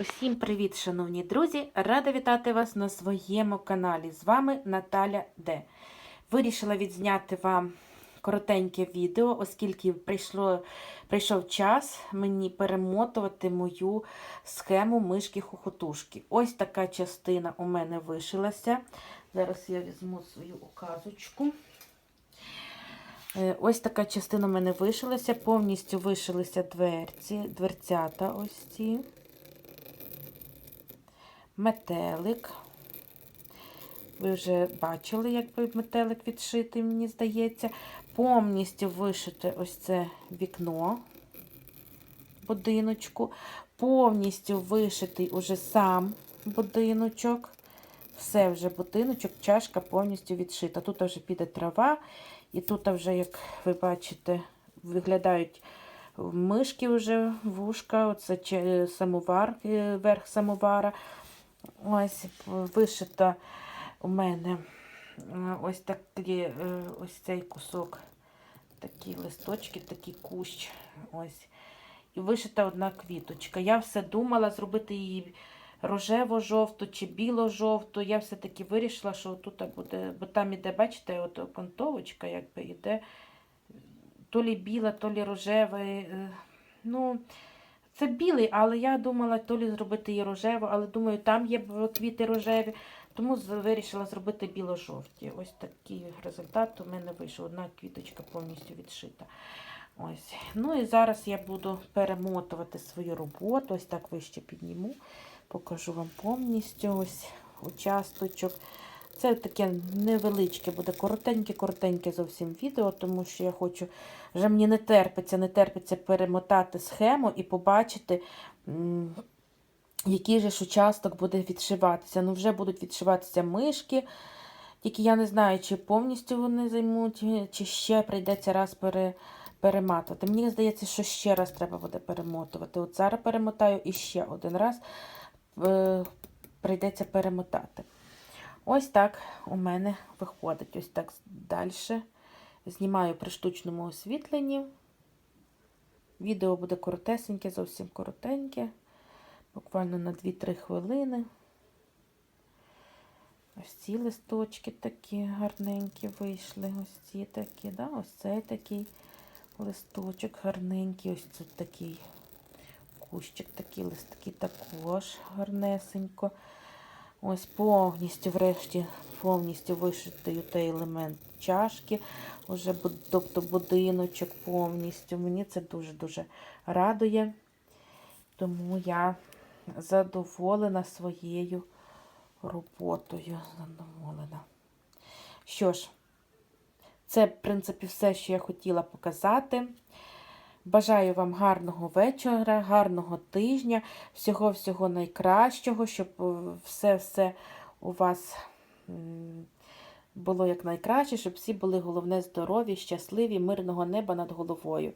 Усім привіт, шановні друзі! Рада вітати вас на своєму каналі. З вами Наталя Д. Вирішила відзняти вам коротеньке відео, оскільки прийшло, прийшов час мені перемотувати мою схему мишки-хохотушки. Ось така частина у мене вишилася. Зараз я візьму свою указочку. Е, Ось така частина у мене вишилася, повністю вишилися дверці, дверцята ось ці метелик. Ви вже бачили, якби метелик відшитий, мені здається. Повністю вишите ось це вікно будиночку. Повністю вишитий уже сам будиночок. Все вже будиночок, чашка повністю відшита. Тут вже піде трава, і тут вже, як ви бачите, виглядають мишки вже вушка, оце самовар, е, верх самовара. Ось вишита у мене е, ось такі, е, ось цей кусок, такі листочки, такий кущ. Ось. І вишита одна квіточка. Я все думала зробити її рожево-жовту чи біло-жовту. Я все-таки вирішила, що тут буде, бо там іде, бачите, от окантовочка, якби іде то лі біла, то лі рожева. е, Ну, це білий, але я думала то лі зробити її рожеву, але думаю, там є квіти рожеві, тому вирішила зробити біло-жовті. Ось такий результат у мене вийшов. Одна квіточка повністю відшита. Ось. Ну і зараз я буду перемотувати свою роботу. Ось так вище підніму. Покажу вам повністю ось участочок. Це таке невеличке, буде коротеньке-коротеньке зовсім відео, тому що я хочу, вже мені не терпиться, не терпиться перемотати схему і побачити, який же ж участок буде відшиватися. Ну, вже будуть відшиватися мишки, тільки я не знаю, чи повністю вони займуть, чи ще прийдеться раз пере, перематувати. Мені здається, що ще раз треба буде перемотувати. От зараз перемотаю і ще один раз е, прийдеться перемотати. Ось так у мене виходить. Ось так далі. Знімаю при штучному освітленні. Відео буде коротесеньке, зовсім коротеньке. Буквально на 2-3 хвилини. Ось ці листочки такі гарненькі вийшли. Ось ці такі, да? ось цей такий листочок гарненький. Ось тут такий кущик, такі листки також гарнесенько. Ось повністю, врешті, повністю вишитий той елемент чашки, уже, тобто будиночок повністю. Мені це дуже-дуже радує. Тому я задоволена своєю роботою. Задоволена. Що ж, це, в принципі, все, що я хотіла показати. Бажаю вам гарного вечора, гарного тижня, всього-всього найкращого, щоб все-все у вас було якнайкраще, щоб всі були головне здорові, щасливі, мирного неба над головою.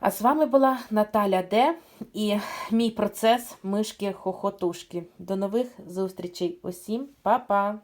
А з вами була Наталя Д. і мій процес мишки-хохотушки. До нових зустрічей. Усім па-па!